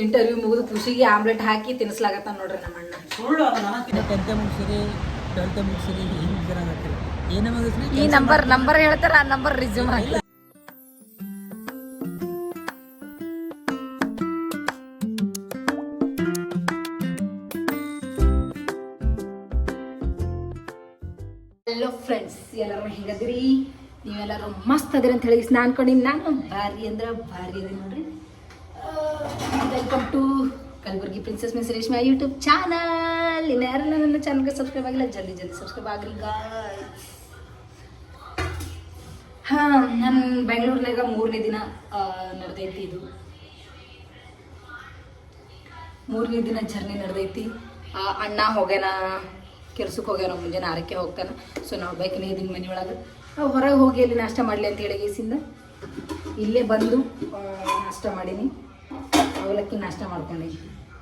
Interview ಮುಗಿದು ಖುಷಿಗೆ omelette ಹಾಕಿ ತಿನ್ಸ್ಲಾಗತ್ತ ನೋಡ್ರಿ ನಮ್ಮ ಅಣ್ಣ ಸುಳ್ಳು ಅದು ನನಗೆ ಟೆಂತ್ ಮುಗಿಸಿರಿ ಟ್ವೆಲ್ತ್ ಮುಗಿಸಿರಿ ಏನು ಮುಗಿಸಿರಾಗತ್ತಿಲ್ಲ ಏನೇ ಮುಗಿಸ್ರಿ ಈ ನಂಬರ್ ನಂಬರ್ ಹೇಳ್ತಾರ ಆ ನಂಬರ್ ರಿಸ್ಯೂಮ್ ಹಾಕಿ ಹಲೋ ಫ್ರೆಂಡ್ಸ್ ಎಲ್ಲರೂ ಹೆಂಗದಿರಿ? ನೀವೆಲ್ಲರೂ ಮಸ್ತ್ ಅದ್ರಿ ಅಂತ ಹೇಳಿ ನಾನು ಅನ್ಕೊಂಡಿನಿ ನಾನು ಭಾರಿ ಅಂದ್ರೆ ಭಾರಿ ಅದಿ ನೋಡ್ರಿ. Welcome to Kalaburagi princess miss Reshme YouTube channel ಯಾರೆಲ್ಲ ನನ್ನ ಚಾನಲ್ಗೆ ಸಬ್ಸ್ಕ್ರೈಬ್ ಆಗಿಲ್ಲ, ಜಲ್ದಿ ಜಲ್ದಿ ಸಬ್ಸ್ಕ್ರೈಬ್ ಗಾಯ್ಸ್ ಹಾಂ, ನಾನು ಬೆಂಗಳೂರಿನಾಗ ಮೂರನೇ ದಿನ ನಡೆದೈತಿ ಇದು. ಮೂರನೇ ದಿನ ಜರ್ನಿ ನಡೆದೈತಿ. ಅಣ್ಣ ಹೋಗ್ಯಾನ ಕೆಲ್ಸಕ್ಕೆ ಹೋಗ್ಯಾನ ಮುಂಜಾನೆ ಆರಕ್ಕೆ ಹೋಗ್ತಾನೆ. ಸೊ ನಾವು ಬೇಕನೇ ಇದೀನಿ ಮನೆ ಒಳಗೆ. ಹೊರಗೆ ಹೋಗಿ ಅಲ್ಲಿ ನಾಷ್ಟ ಮಾಡಲಿ ಅಂತ ಹೇಳಿ ಗೀಸಿಂದ. ಇಲ್ಲೇ ಬಂದು ನಾಷ್ಟ ಮಾಡೀನಿ. ಅವಲಕ್ಕಿ ನಾಷ್ಟ ಮಾಡ್ಕೊಂಡೆ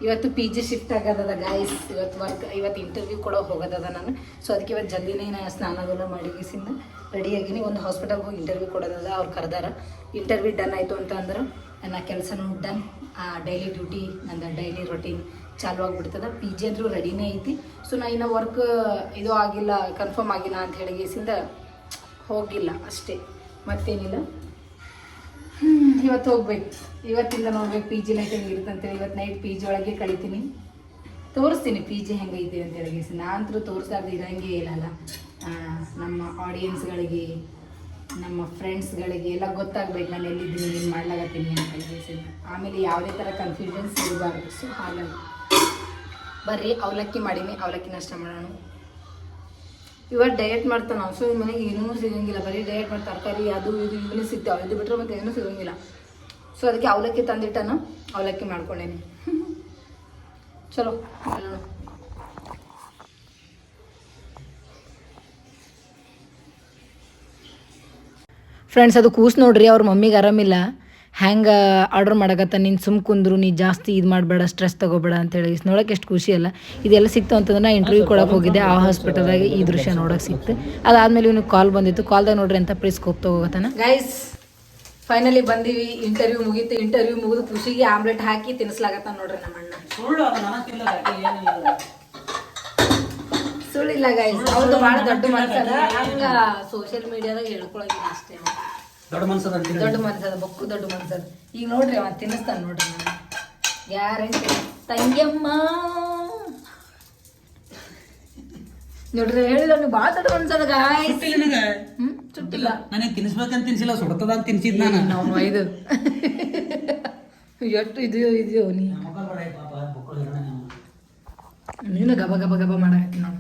ಇವತ್ತು ಪಿ ಜಿ ಶಿಫ್ಟ್ ಆಗೋದದ ಗಾಯ್ಸ್ ಇವತ್ತು ವರ್ಕ್ ಇವತ್ತು ಇಂಟರ್ವ್ಯೂ ಕೂಡ ಹೋಗೋದದ ನಾನು. ಸೊ ಅದಕ್ಕೆ ಇವತ್ತು ಜಲ್ದಿನೇ ನಾನು ಸ್ನಾನ ಅದೆಲ್ಲ ಮಾಡಿ ಗೀಸಿಂದ ರೆಡಿಯಾಗಿನಿ ಒಂದು ಹಾಸ್ಪಿಟಲ್ಗೆ ಹೋಗಿ ಇಂಟರ್ವ್ಯೂ ಕೊಡೋದದ ಅವ್ರು ಕರೆದಾರ. ಇಂಟರ್ವ್ಯೂ ಡನ್ ಆಯಿತು ಅಂತ ಅಂದ್ರೆ. ನನ್ನ ಕೆಲಸನೂ ಡನ್ ಆ ಡೈಲಿ ಡ್ಯೂಟಿ ನನ್ನ ಡೈಲಿ ರೊಟೀನ್ ಚಾಲು ಆಗಿಬಿಡ್ತದ. ಪಿ ಜಿ ಅಂದರೂ ರೆಡಿನೇ ಐತಿ. ಸೊ ನಾನು ಇನ್ನು ವರ್ಕ್ ಇದು ಆಗಿಲ್ಲ ಕನ್ಫರ್ಮ್ ಆಗಿಲ್ಲ ಅಂತ ಹೇಳಿ ಗೀಸಿಂದ ಹೋಗಿಲ್ಲ ಅಷ್ಟೇ. ಮತ್ತೇನಿಲ್ಲ? ಇವತ್ತು ಹೋಗ್ಬೇಕು. ಇವತ್ತಿಂದ ನೋಡ್ಬೇಕು ಪಿ ಜಿ ನೈಟ್ ಹೆಂಗೆ ಅಂತೇಳಿ ಇವತ್ತು ನೈಟ್ ಪಿ ಜಿ ಒಳಗೆ ಕಳಿತೀನಿ. ತೋರಿಸ್ತೀನಿ ಪಿ ಜಿ ಹೆಂಗೈತೆ ಅಂತ ಹೇಳಿ ನಾನು ಅಂತೂ ತೋರಿಸ್ಲಾರ್ದು ಇರೋಂಗೆ ಇಲ್ಲಲ್ಲ ನಮ್ಮ ಆಡಿಯನ್ಸ್ಗಳಿಗೆ ನಮ್ಮ ಫ್ರೆಂಡ್ಸ್ಗಳಿಗೆ ಎಲ್ಲ ಗೊತ್ತಾಗ್ಬೇಕು ನಾನು ಎಲ್ಲಿದ್ದೀನಿ, ಏನು ಮಾಡ್ಲಾಗತ್ತೀನಿ ಅಂತ ಹೇಳಿ ಆಮೇಲೆ ಯಾವುದೇ ಥರ ಕನ್ಫ್ಯೂಷನ್ಸ್ ಇರಬಾರ್ದು. ಸೊ ಹಾಗಾಗಿ ಬರ್ರಿ, ಅವಲಕ್ಕಿ ಮಾಡೀನಿ. ಅವಲಕ್ಕಿ ನಷ್ಟ ಮಾಡೋಣ. ಇವಾಗ ಡಯಟ್ ಮಾಡ್ತಾನೆ. ಸೊ ಮನೆಗೆ ಏನೂ ಸಿಗೋಂಗಿಲ್ಲ. ಬರೀ ಡಯಟ್ ಮಾಡಿ ತರಕಾರಿ, ಅದು, ಇದು, ಇವನೇ ಸಿಗ್ತಾವೆ. ಇದು ಬಿಟ್ಟರೆ ಮತ್ತೆ ಏನೂ ಸಿಗಂಗಿಲ್ಲ. ಸೊ ಅದಕ್ಕೆ ಅವಲಕ್ಕಿ ತಂದಿಟ್ಟನ ಅವಲಕ್ಕಿ ಮಾಡ್ಕೊಂಡೇನಿ. ಚಲೋ. ಮಾಡೋಣ ಫ್ರೆಂಡ್ಸ್ ಅದು ಕೂಸ್ ನೋಡ್ರಿ ಅವ್ರ ಮಮ್ಮಿಗೆ ಆರಾಮಿಲ್ಲ. ಹ್ಯಾಂಗೆ ಆರ್ಡರ್ ಮಾಡಕತ್ತ ನೀನು ಸುಮ್ ಕುಂದ್ರು ನೀ ಜಾಸ್ತಿ ಇದು ಮಾಡಬೇಡ ಸ್ಟ್ರೆಸ್ ತಗೋಬೇಡ ಅಂತೇಳಿ. ನೋಡೋಕೆ ಎಷ್ಟು ಖುಷಿ ಅಲ್ಲ. ಇದೆಲ್ಲ ಸಿಕ್ತು ಅಂತಂದ್ರೆ ನಾ ಇಂಟರ್ವ್ಯೂ ಕೊಡಕ್ಕೆ ಹೋಗಿದ್ದೆ ಆ ಹಾಸ್ಪಿಟಲ್ದಾಗ ಈ ದೃಶ್ಯ ನೋಡೋಕೆ ಸಿಕ್ತು. ಅದಾದ್ಮೇಲೆ ಇವನಿಗೆ ಕಾಲ್ ಬಂದಿತ್ತು. ಕಾಲ್ದಾಗ ನೋಡ್ರಿ ಅಂತ ಪ್ರೀಸ್ ಕೋಪ್ ತಗೋಗತ್ತಾನ ಗೈಸ್ ಫೈನಲಿ ಬಂದೀವಿ ಇಂಟರ್ವ್ಯೂ ಮುಗೀತು ಇಂಟರ್ವ್ಯೂ ಮುಗಿದು ಖುಷಿಗೆ ಆಮ್ಲೆಟ್ ಹಾಕಿ ತಿನ್ಸ್ಲಾಗತ್ತ ನೋಡ್ರಿ ನಮ್ಮ ಅಣ್ಣ. ಸುಳ್ಳಿಲ್ಲ ಗೈಸ್ ಅವ್ರದ್ದು ಭಾಳ ದೊಡ್ಡ ಮನಸ್ಸದ ಹಂಗ ಸೋಷಿಯಲ್ ಮೀಡಿಯಾದಾಗ ಹೇಳ್ಕೊಳಗಿಲ್ಲ ಅಷ್ಟೇ ದೊಡ್ಡ ಮನ್ಸದ ದೊಡ್ಡ ಮನ್ಸದ ಬೊಕ್ಕು ದೊಡ್ಡ ಮನ್ಸದ. ಈಗ ನೋಡ್ರಿ ಅವ ತಿನ್ನಿಸ್ತಾನ ನೋಡ್ರಿ ನಾನು ಗ್ಯಾರಂಟಿ ತಂಗಿಯಮ್ಮ. ನೋಡ್ರಿ ಹೇಳಿಲ್ಲ ನೀವು ಭಾಳ ದೊಡ್ಡ ಮನ್ಸದ ಗಾಯ್ಸ್ ಸುಟ್ಟಿಲ್ಲ ನನಗೆ ತಿನ್ಸ್ಬೇಕಂತ ತಿನ್ಸಿಲ್ಲ ಸುಡ್ತದ ಅಂತ ತಿನ್ಸಿದ್ ನಾನು. ನಾವು ಐದು ಎಷ್ಟು ಇದು ಇದೆಯೋ ನೀ ನೀವು. ನೀನು. ಗಬ ಗಬ ಗಬ ಮಾಡಕತ್ತಿ ಮಾಡ.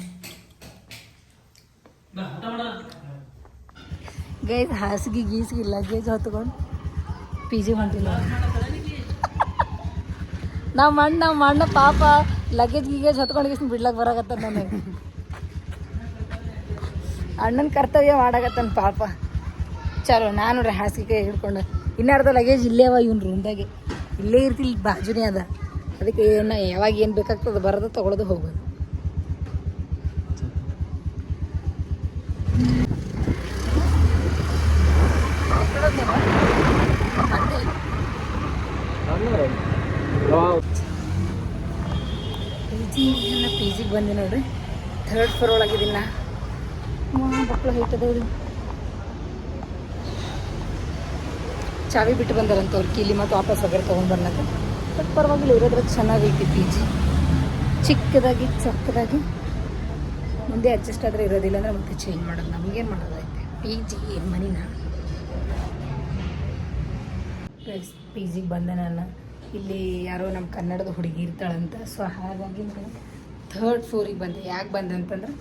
ಗೈಸ್ ಹಾಸಿಗೆ ಗೀಸಿಗೆ ಲಗೇಜ್ ಹೊತ್ಕೊಂಡು ಪಿ ಜಿ ಹೊಂಟಿಲ್ಲ. ನಮ್ಮ ಮಣ್ಣು ನಮ್ಮ ಮಣ್ಣು ಪಾಪ ಲಗೇಜ್ ಗೀಗೇಜ್ ಹೊತ್ಕೊಂಡು ಗೀಸ್ ಬಿಡ್ಲಕ್ಕೆ ಬರಾಕತ್ತ ನನಗೆ. ಅಣ್ಣನ ಕರ್ತವ್ಯ ಮಾಡಾಕತ್ತಾನ ಪಾಪ. ಚಲೋ, ನಾನು ನೋಡ್ರಿ ಹಾಸಿಗೆ ಹಿಡ್ಕೊಂಡು. ಇನ್ನಾರ್ಧ ಲಗೇಜ್ ಇಲ್ಲೇ ಅವ ಇವ್ನ ರೂಮ್ದಾಗೆ ಇಲ್ಲೇ ಇರ್ತಿಲ್ಲ ಬಾಜುನೇ ಅದ. ಅದಕ್ಕೆ ಏನು, ಯಾವಾಗ ಏನು ಬೇಕಾಗ್ತದೆ ಬರೋದು ತೊಗೊಳೋದು ಹೋಗೋದು. ಪಿ ಜಿಗೆ ಬಂದೆ ನೋಡ್ರಿ. ಥರ್ಡ್ ಫ್ಲೋರ್ ಒಳಗಿದ್ದೀನಿ ಮಕ್ಕಳು ಅದಾವ್ರಿ ಚಾವಿ ಬಿಟ್ಟು ಬಂದಾರಂತ ಅವ್ರು, ಕೀಲಿ ಮತ್ತು ವಾಪಸ್ ಹೋಗ್ಯಾರ ತೊಗೊಂಡು ಬರ್ಲಕ್ಕ ಬಟ್ ಪರವಾಗಿಲ್ಲ ಇರೋದ್ರ ಚೆನ್ನಾಗೈತಿ ಪಿ ಜಿ ಚಿಕ್ಕದಾಗಿ ಚಕ್ಕದಾಗಿ ಮುಂದೆ ಅಡ್ಜಸ್ಟ್ ಆದರೆ ಇರೋದಿಲ್ಲ ಅಂದ್ರೆ ಮತ್ತೆ ಚೇಂಜ್ ಮಾಡೋದು. ನಮಗೇನು ಮಾಡೋದೈತೆ ಪಿ ಜಿ ಮನಿನ? ಪಿ ಜಿಗೆ ಬಂದೆ ಇಲ್ಲಿ ಯಾರೋ ನಮ್ಮ ಕನ್ನಡದ ಹುಡುಗಿ ಇರ್ತಾಳಂತ. ಸೊ ಹಾಗಾಗಿ ನಾನು ಥರ್ಡ್ ಫ್ಲೋರಿಗೆ ಬಂದೆ. ಯಾಕೆ ಬಂದೆ ಅಂತಂದ್ರೆ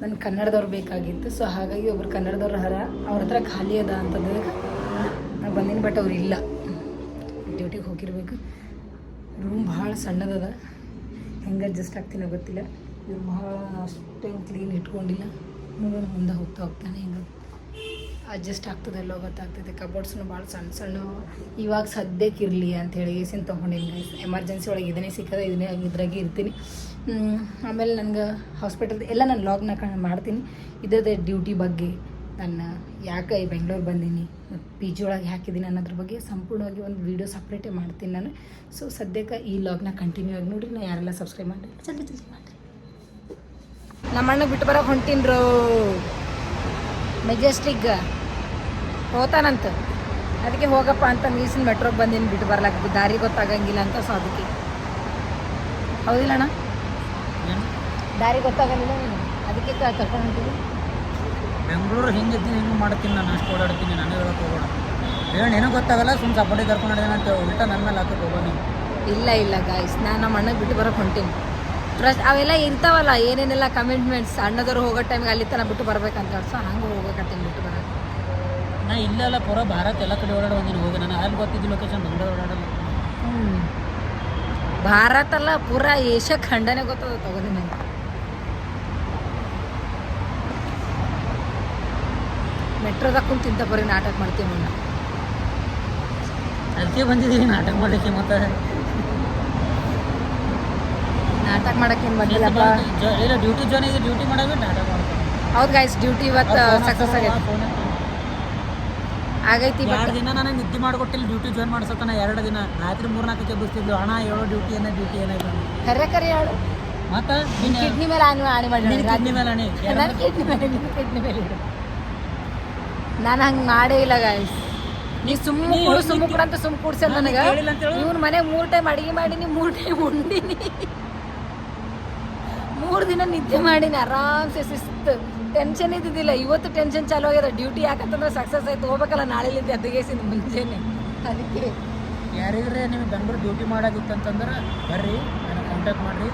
ನನ್ನ ಕನ್ನಡದವ್ರು ಬೇಕಾಗಿತ್ತು ಸೊ ಹಾಗಾಗಿ ಒಬ್ರು ಕನ್ನಡದವ್ರು ಹರ, ಅವ್ರ ಹತ್ರ ಖಾಲಿ ಅದ ಅಂತಂದ್ರೆ ನಾ ಬಂದಿನಿ ಬಟ್ ಅವ್ರು ಇಲ್ಲ. ಡ್ಯೂಟಿಗೆ ಹೋಗಿರ್ಬೇಕು. ರೂಮ್ ಭಾಳ ಸಣ್ಣದದ ಹೆಂಗೆ ಅಡ್ಜಸ್ಟ್ ಆಗ್ತೀನೋ ಗೊತ್ತಿಲ್ಲ. ಇವ್ರು ಭಾಳ ಅಷ್ಟೇನು ಕ್ಲೀನ್ ಇಟ್ಕೊಂಡಿಲ್ಲ. ಮುಂದೆ ಹೋಗ್ತಾ ಹೋಗ್ತಾನೆ ಹೆಂಗೆ. ಅಡ್ಜಸ್ಟ್ ಆಗ್ತದಲ್ಲೋ ಗೊತ್ತಾಗ್ತದೆ. ಕಬೋರ್ಡ್ಸ್ನು ಭಾಳ ಸಣ್ಣ ಸಣ್ಣ. ಇವಾಗ ಸದ್ಯಕ್ಕೆ ಇರಲಿ ಅಂತ ಹೇಳಿ ಏಸಿನ ತೊಗೊಂಡಿನಿ. ಎಮರ್ಜೆನ್ಸಿ ಒಳಗೆ ಇದನ್ನೇ ಸಿಕ್ಕದ, ಇದನ್ನೇ ಇದ್ರಾಗೆ ಇರ್ತೀನಿ. ಆಮೇಲೆ ನನಗೆ ಹಾಸ್ಪಿಟಲ್ ಎಲ್ಲ ನಾನು ಲಾಗ್ನ ಮಾಡ್ತೀನಿ. ಇದೇ ಡ್ಯೂಟಿ ಬಗ್ಗೆ ನನ್ನ ಯಾಕೆ ಈ ಬೆಂಗಳೂರು ಬಂದೀನಿ ಮತ್ತು ಪಿ ಜಿ ಒಳಗೆ ಹಾಕಿದ್ದೀನಿ ಅನ್ನೋದ್ರ ಬಗ್ಗೆ ಸಂಪೂರ್ಣವಾಗಿ ಒಂದು ವೀಡಿಯೋ ಸಪ್ರೇಟೇ ಮಾಡ್ತೀನಿ ನಾನು. ಸೊ, ಸದ್ಯಕ್ಕೆ ಈ ಲಾಗ್ನ ಕಂಟಿನ್ಯೂ ಆಗಿ ನೋಡಿರಿ. ನಾನು ಯಾರೆಲ್ಲ ಸಬ್ಸ್ಕ್ರೈಬ್ ಮಾಡಿ ಜಲ್ದಿ ಜಲ್ದಿ ಮಾಡಿರಿ. ನಮ್ಮ ಅಣ್ಣ ಬಿಟ್ಟು ಬರೋಕೆ ಹೊಂಟೀನ್ರು. ಮೆಜೆಸ್ಟಿಕ್ ಹೋತಾನಂತ ಅದಕ್ಕೆ ಹೋಗಪ್ಪ ಅಂತ ಮೀಸಿನ ಮೆಟ್ರೋಗೆ ಬಂದೀನಿ ಬಿಟ್ಟು ಬರ್ಲಾಕ ದಾರಿ ಗೊತ್ತಾಗಂಗಿಲ್ಲ ಅಂತ ಸೊ ಅದಕ್ಕೆ ಹೌದಿಲ್ಲ ಅಣ್ಣ ದಾರಿ ಗೊತ್ತಾಗಂಗಿಲ್ಲ ಅದಕ್ಕೆ ಕರ್ಕೊಂಡು ಹೊಂಟಿದ್ವಿ ಬೆಂಗಳೂರು ಹಿಂಗಿದ್ದೀನಿ ಹಿಂಗೆ ಮಾಡ್ತೀನಿ ನಾನು ಅಷ್ಟು ಓಡಾಡ್ತೀನಿ ನಾನು ಹೇಳಕ್ಕೆ ಹೋಗೋಣ. ಹೇಳಿ ಏನೂ ಗೊತ್ತಾಗಲ್ಲ ಸುಮ್ಮನೆ ಸಪೋರ್ಟಿ ಕರ್ಕೊಂಡು ನಡೆದೇನೆ ಅಂತ ಉಲ್ಟಾ ನನ್ನ ಮೇಲೆ ಹಾಕಕ್ಕೆ ಹೋಗೋ ಇಲ್ಲ ಇಲ್ಲ ಗಾಯ್ಸ್ ನಾನು ನಮ್ಮ ಅಣ್ಣಗೆ ಬಿಟ್ಟು ಬರೋಕೆ ಹೊಂಟೀನಿ. ಟ್ರಸ್ಟ್ ಅವೆಲ್ಲ ಇರ್ತಾವಲ್ಲ ಏನೇನೆಲ್ಲ ಕಮಿಟ್ಮೆಂಟ್ಸ್ ಅಣ್ಣದವ್ರು ಹೋಗೋ ಟೈಮ್ಗೆ ಅಲ್ಲಿ ತನಕ ಬಿಟ್ಟು ಬರ್ಬೇಕಂತ. ಸೊ ಹಂಗೆ ಹೋಗೋಕತ್ತೀನಿ ಬಿಟ್ಟು ನಾ ಇಲ್ಲೆಲ್ಲ ಪೂರ ಭಾರತ್ ಎಲ್ಲ ಕಡೆ ಓಡಾಡೋ ಬಂದಿನಿ. ಹೋಗಿ ನಾನು ಅಲ್ಲಿ ಗೊತ್ತಿದ್ದು ಲೊಕೇಶನ್ ಮುಂದೆ ಓಡಾಡಲ್ಲ. ಭಾರತ ಅಲ್ಲ ಪೂರ ಏಷ್ಯಾ ಖಂಡನೇ ಗೊತ್ತದ ತಗೋದಿ ನಂಗೆ ಮೆಟ್ರೋದಾಗ ಕುಂತಿಂತ ತಿಂತ ಬರೀ ನಾಟಕ ಮಾಡ್ತೀವಿ ಮುನ್ನ ಅದಕ್ಕೆ ಬಂದಿದ್ದೀನಿ ನಾಟಕ ಮಾಡಲಿಕ್ಕೆ ಮತ್ತೆ. ನಾಟಕ ಮಾಡಕ್ಕೇನು ಬಂದಿಲ್ಲಪ್ಪ? ಇಲ್ಲ ಡ್ಯೂಟಿ ಜೋನ್ ಆಗಿ ಡ್ಯೂಟಿ ಮಾಡೋದು ನಾಟಕ ಮಾಡ್ತಾರೆ ಹೌದು ಗಾಯ್ಸ್ ಡ್ಯೂಟಿ ಇವತ್ತು ಸಕ್ಸಸ್ ಆಗೈತಿ. ಆಗೈತಿ ಎರಡು ದಿನ ನನಗೆ ನಿದ್ದೆ ಮಾಡಿಕೊಟ್ಟಿಲ್ಲ ಡ್ಯೂಟಿ ಜಾಯ್ನ್ ಮಾಡ್ಸೋತನ ಎರಡು ದಿನ. ರಾತ್ರಿ ಮೂರ್ನಾಲ್ಕಕ್ಕೆ ಎಬ್ಬಿಸ್ತಿದ್ಲು ಹಣ ಹೇಳೋ ಡ್ಯೂಟಿ ಏನ ಡ್ಯೂಟಿ ಏನಾಯ್ತು ಕರೆ ಕರೆ ಹೇಳು ಮತ್ತೆ ನಿನ್ ಕಿಡ್ನಿ ಮೇಲೆ ಆಣಿ ಆಣಿ ಮಾಡಿ ಕಿಡ್ನಿ ಮೇಲೆ ಆಣಿ ನನ್ನ ಕಿಡ್ನಿ ಮೇಲೆ ನಿನ್ನ ಕಿಡ್ನಿ ಮೇಲೆ ನಾನು ಹಂಗೆ ಮಾಡೇ ಇಲ್ಲ ಗಾಯ್ಸ್ ನೀ ಸುಮ್ಮ ಕೊಡು ಸುಮ್ಮ ಕೊಡು ಅಂತ ಸುಮ್ಮ ಕುಡ್ಸ ನನಗೆ. ಇವ್ನ ಮನೆ ಮೂರು ಟೈಮ್ ಅಡಿಗೆ ಮಾಡೀನಿ ಮೂರು ಟೈಮ್ ಉಂಡಿನಿ. ಮೂರು ದಿನ ನಿದ್ದೆ ಮಾಡೀನಿ ಆರಾಮ್ಸೆ ಶಿಸ್ತು. ಟೆನ್ಷನ್ ಇದ್ದಿದ್ದಿಲ್ಲ. ಇವತ್ತು ಟೆನ್ಷನ್ ಚಾಲು ಆಗ್ಯದ. ಡ್ಯೂಟಿ ಯಾಕಂತಂದ್ರೆ ಸಕ್ಸಸ್ ಆಯ್ತು. ಹೋಗ್ಬೇಕಲ್ಲ ನಾಳೆಲಿಂದ ಎದ್ದಗೇಸಿಂದ ಮುಂಜಾನೆ. ಅದಕ್ಕೆ. ಯಾರಿಗ್ರೆ ನಿಮ್ಗೆ ಬೆಂಗಳೂರು ಡ್ಯೂಟಿ ಮಾಡೋದಿತ್ತು ಅಂತಂದ್ರೆ ಬರ್ರಿ ನನಗೆ ಕಾಂಟ್ಯಾಕ್ಟ್ ಮಾಡಿರಿ.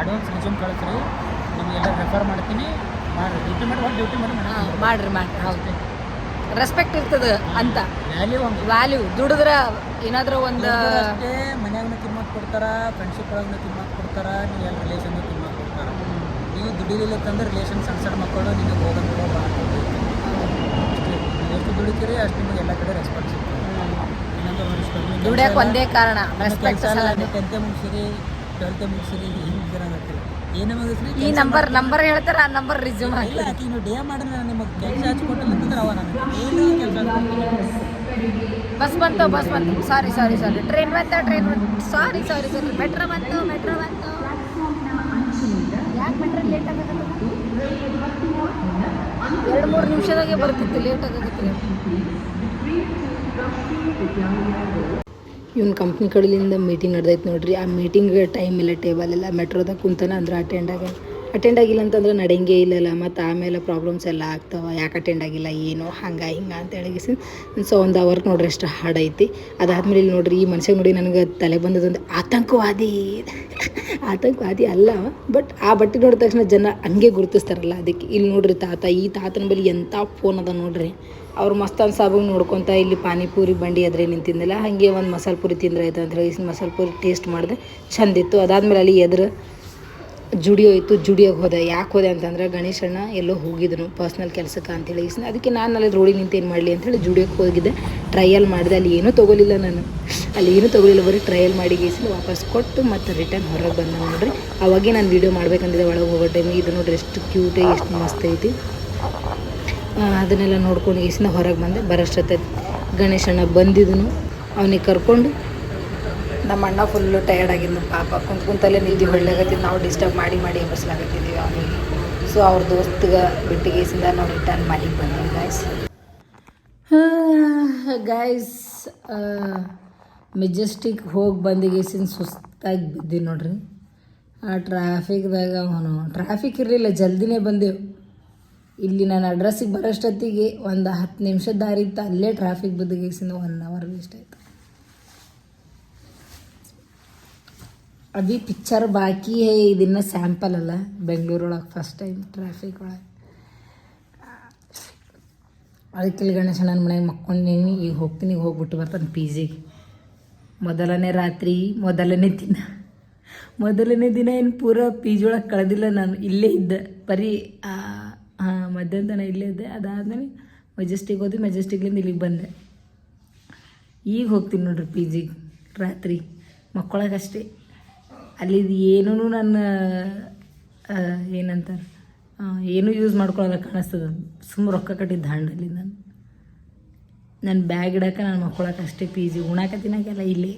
ಅಡ್ವಾನ್ಸ್ ರಿಸ್ಯೂಮ್ ಕಳಿಸ್ರಿ. ನಿಮಗೆಲ್ಲ ರೆಫರ್ ಮಾಡ್ತೀನಿ. ಮಾಡಿರಿ. ಡ್ಯೂಟಿ ಮಾಡಿ ಒಂದು ಡ್ಯೂಟಿ ಮಾಡಿ ಮಾಡಿರಿ ಮಾಡಿರಿ ಮಾಡ್ರಿ. ಹೌದು. ರೆಸ್ಪೆಕ್ಟ್ ಇರ್ತದೆ ಅಂತ. ವ್ಯಾಲ್ಯೂ ಒಂದು ವ್ಯಾಲ್ಯೂ ದುಡಿದ್ರೆ ಏನಾದ್ರೂ ಒಂದು ಮನ್ಯಾಗನ ತಿಮ್ಮಕ್ಕೆ ಕೊಡ್ತಾರೆ ಕೊಡ್ತಾರ ಫ್ರೆಂಡ್ಶಿಪ್ ಒಳಗನ ಕಿಮ್ಮತ್ ಕೊಡ್ತಾರ ನೀವು ಎಲ್ಲ ರಿಲೇಷನ್ ಕಿಮ್ಮತ್ ಕೊಡ್ತಾರ. ನೀವು ದುಡಿಲಿಲ್ಲ ಅಂತಂದ್ರೆ ರಿಲೇಷನ್ ಸಣ್ಣ ಸಣ್ಣ ಮಕ್ಕಳು ನಿಮಗೆ ನೀವು ಎಷ್ಟು ದುಡಿತೀರಿ ಅಷ್ಟು ನಿಮಗೆ ಎಲ್ಲ ಕಡೆ ರೆಸ್ಪಾನ್ಸ್ ಸಿಗ್ತದೆ ನೀವು ಒಂದೇ ಕಾರಣ ಟೆಂತೆ ಮುಗಿಸಿರಿ ಟ್ವೆಲ್ತೆ ಮುಗಿಸಿರಿ ಹಿಂಗೆ ಏನು ಮುಗಿಸ್ರಿ ಈ ನಂಬರ್ ನಂಬರ್ ಹೇಳ್ತಾರ ಆ ನಂಬರ್ ರಿಸ್ಯೂಮ್ ಇಲ್ಲ ಆಕಿ ನೀವು ಡೇ ಮಾಡಿದ್ರೆ ನಾನು ನಿಮಗೆ ಕೆಲಸ ಹಚ್ಕೊಟ್ಟಿಲ್ಲ ಅಂತಂದ್ರೆ ಅವ ನಾನು ಏನು ಕೆಲಸ ಬಸ್ ಬಂತು ಬಸ್ ಬಂತು. ಸಾರಿ ಸಾರಿ ಸಾರಿ ಟ್ರೈನ್ ಬಂತ ಟ್ರೈನ್ ಬಂತು. ಸಾರಿ ಸಾರಿ ಸಾರಿ ಮೆಟ್ರೋ ಬಂತು ಮೆಟ್ರೋ ಬಂತು ಯಾಕೆ ಮೆಟ್ರೋ ಲೇಟ್ ಆಗತ್ತೆ ಎರಡು ಮೂರು ನಿಮಿಷದಾಗೆ ಬರ್ತಿತ್ತು ಲೇಟ್ ಆಗತ್ತೆ ಇವ್ನ ಕಂಪ್ನಿ ಕಡೆಯಿಂದ ಮೀಟಿಂಗ್ ನಡೆದೈತೆ ನೋಡ್ರಿ. ಆ ಮೀಟಿಂಗ್ ಟೈಮ್ ಇಲ್ಲ ಟೇಬಲ್ ಎಲ್ಲ ಮೆಟ್ರೋದಾಗ ಕುಂತಾನ ಅಂದ್ರೆ ಅಟೆಂಡ್ ಆಗ ಅಟೆಂಡ್ ಆಗಿಲ್ಲ ಅಂತಂದ್ರೆ ನಡೆಯಂಗೆ ಇಲ್ಲಲ್ಲ, ಮತ್ತು ಆಮೇಲೆ ಪ್ರಾಬ್ಲಮ್ಸ್ ಎಲ್ಲ ಆಗ್ತಾವ. ಯಾಕೆ ಅಟೆಂಡ್ ಆಗಿಲ್ಲ, ಏನು, ಹಂಗೆ, ಹಿಂಗೆ ಅಂತ ಹೇಳಿ ಸೊ ಒಂದು ಅವರ್ಗೆ ನೋಡ್ರಿ ಎಷ್ಟು ಐತಿ. ಅದಾದ್ಮೇಲೆ ಇಲ್ಲಿ ನೋಡ್ರಿ, ಈ ಮನುಷ್ಯ ನೋಡಿ ನನಗೆ ತಲೆ ಬಂದದೊಂದು ಆತಂಕವಾದಿ. ಆತಂಕವಾದಿ ಅಲ್ಲ ಬಟ್ ಆ ಬಟ್ಟೆ ನೋಡಿದ ತಕ್ಷಣ ಜನ ಹಂಗೆ ಗುರುತಿಸ್ತಾರಲ್ಲ ಅದಕ್ಕೆ. ಇಲ್ಲಿ ನೋಡ್ರಿ ತಾತ, ಈ ತಾತನ ಬಳಿ ಎಂಥ ಫೋನ್ ಅದ ನೋಡ್ರಿ. ಅವ್ರು ಮಸ್ತಾನ್ ಸಾಬು ನೋಡ್ಕೊತ ಇಲ್ಲಿ ಪಾನಿಪುರಿ ಬಂಡಿ ಅದ್ರೆ ನಿಂತಿದ್ದಿಲ್ಲ ಹಾಗೆ ಒಂದು ಮಸಾಲೆ ಪುರಿ ತಿಂದ್ರೆ ಆಯ್ತು ಅಂತ ಹೇಳಿ ಮಸಾಲೆ ಪುರಿ ಟೇಸ್ಟ್ ಮಾಡಿದೆ. ಚಂದಿತ್ತು ಅದಾದ್ಮೇಲೆ ಅಲ್ಲಿ ಎದುರು ಜುಡಿಯೋ ಇತ್ತು, ಜುಡಿಯೋಗೆ ಹೋದೆ. ಯಾಕೆ ಹೋದೆ ಅಂತಂದ್ರೆ ಗಣೇಶಣ್ಣ ಎಲ್ಲೋ ಹೋಗಿದ್ದನು ಪರ್ಸ್ನಲ್ ಕೆಲಸಕ್ಕೆ ಅಂತೇಳಿ ಅದಕ್ಕೆ ನಾನು ಅಲ್ಲಿ ರೋಡಿ ನಿಂತು ಏನು ಮಾಡಲಿ ಅಂತೇಳಿ ಜುಡಿಯೋಕ್ಕೆ ಹೋಗಿದ್ದೆ. ಟ್ರಯಲ್ ಮಾಡಿದೆ. ಅಲ್ಲಿ ಏನೂ ತೊಗೊಲಿಲ್ಲ ನಾನು. ಅಲ್ಲಿ ಏನೂ ತೊಗೊಲಿಲ್ಲ. ಬರೀ ಟ್ರಯಲ್ ಮಾಡಿ ಗೀಸಿನ ವಾಪಸ್ ಕೊಟ್ಟು ಮತ್ತು ರಿಟರ್ನ್ ಹೊರಗೆ ಬಂದೆ ನೋಡ್ರಿ. ಅವಾಗೆ ನಾನು ವೀಡಿಯೋ ಮಾಡ್ಬೇಕಂದಿದ್ದೆ ಒಳಗೆ ಹೋಗೋ ಟೈಮಿಗೆ. ಇದು ನೋಡ್ರಿ ಎಷ್ಟು ಕ್ಯೂಟೇ ಎಷ್ಟು ಮಸ್ತ್ ಐತಿ. ಅದನ್ನೆಲ್ಲ ನೋಡ್ಕೊಂಡು ಗೀಸಿಂದ ಹೊರಗೆ ಬಂದೆ. ಬರೋಷ್ಟೊತ್ತೈತಿ ಗಣೇಶಣ್ಣ ಬಂದಿದ್ದನು ಅವನಿಗೆ ಕರ್ಕೊಂಡು ನಮ್ಮ ಅಣ್ಣ ಫುಲ್ಲು ಟಯರ್ಡ್ ಆಗಿದ್ದು ಪಾಪ ಕುಂತ ಕುಂತಲ್ಲೇ ನಿದ್ದೆ ಹೊಳ್ಳಾಗತ್ತಿದ್ದು ನಾವು ಡಿಸ್ಟರ್ಬ್ ಮಾಡಿ ಮಾಡಿ ಎಬ್ಬರ್ಸ್ಲಾಗತ್ತಿದ್ದೀವಿ ಅವನಿಗೆ. ಸೊ ಅವ್ರ ದೋಸ್ತಿಗೆ ಬಿಟ್ಟಿಗೆಸಿಂದ ನಾವು ರಿಟರ್ನ್ ಮನೆಗೆ ಬಂದೀವಿ ಗಾಯ್ಸ್ ಗಾಯ್ಸ್ ಮೆಜೆಸ್ಟಿಕ್ ಹೋಗಿ ಬಂದಿಗೇಸಿನ ಸುಸ್ತಾಗಿ ಬಿದ್ದೀವಿ ನೋಡ್ರಿ. ಆ ಟ್ರಾಫಿಕ್ದಾಗ ಅವನು ಟ್ರಾಫಿಕ್ ಇರಲಿಲ್ಲ, ಜಲ್ದಿನೇ ಬಂದೆವು. ಇಲ್ಲಿ ನಾನು ಅಡ್ರೆಸ್ಸಿಗೆ ಬರೋಷ್ಟೊತ್ತಿಗೆ ಒಂದು ಹತ್ತು ನಿಮಿಷದ ದಾರಿ ಇತ್ತು ಅಲ್ಲೇ ಟ್ರಾಫಿಕ್ ಬಿದ್ದಿಗೇಸಿಂದ ಒನ್ ಅವರ್ ವೇಸ್ಟ್ ಆಯ್ತು. ಅಭಿ ಪಿಕ್ಚರ್ ಬಾಕಿ ಹೇ, ಇದನ್ನ ಸ್ಯಾಂಪಲ್ ಅಲ್ಲ. ಬೆಂಗಳೂರೊಳಗೆ ಫಸ್ಟ್ ಟೈಮ್ ಟ್ರಾಫಿಕ್ ಒಳಗೆ. ಅದಕ್ಕೆ ಇಲ್ಲಿ ಗಣೇಶಣ್ಣನ ಮನೆಗೆ ಮಕ್ಕೊಂಡೀನಿ. ಈಗ ಹೋಗ್ತೀನಿ ಈಗ ಹೋಗ್ಬಿಟ್ಟು ಬರ್ತಾನೆ ಪಿ ಜಿಗೆ ಮೊದಲನೇ ರಾತ್ರಿ, ಮೊದಲನೇ ದಿನ. ಮೊದಲನೇ ದಿನ ಏನು ಪೂರ ಪಿ ಜಿ ಒಳಗೆ ಕಳೆದಿಲ್ಲ ನಾನು. ಇಲ್ಲೇ ಇದ್ದೆ. ಬರೀ ಹಾಂ ಮಧ್ಯಾಹ್ನ ತನಕ ಇಲ್ಲೇ ಇದ್ದೆ. ಅದಾದಮೇಲೆ ಮೆಜೆಸ್ಟಿಕ್ ಹೋದ್ವಿ ಮೆಜೆಸ್ಟಿಕ್ಲಿಂದ ಇಲ್ಲಿಗೆ ಬಂದೆ. ಈಗ ಹೋಗ್ತೀನಿ ನೋಡ್ರಿ ಪಿ ಜಿಗೆ ರಾತ್ರಿ. ಮಕ್ಕಳಗಷ್ಟೇ. ಅಲ್ಲಿ ಏನೂ ನನ್ನ ಏನಂತಾರೆ ಏನೂ ಯೂಸ್ ಮಾಡ್ಕೊಳ್ಳೋದ ಕಾಣಿಸ್ತದ. ಸುಮ್ಮ ರೊಕ್ಕ ಕಟ್ಟಿದ್ದ ಹಣ್ಣಲ್ಲಿ ನಾನು. ನನ್ನ ಬ್ಯಾಗ್ ಇಡಕ್ಕೆ ನಾನು ಮಕ್ಕೊಳಕ್ಕೆ ಅಷ್ಟೇ ಪಿ ಜಿ ಉಣಾಕ ತಿನ್ನಕ್ಕೆಲ್ಲ ಇಲ್ಲೇ.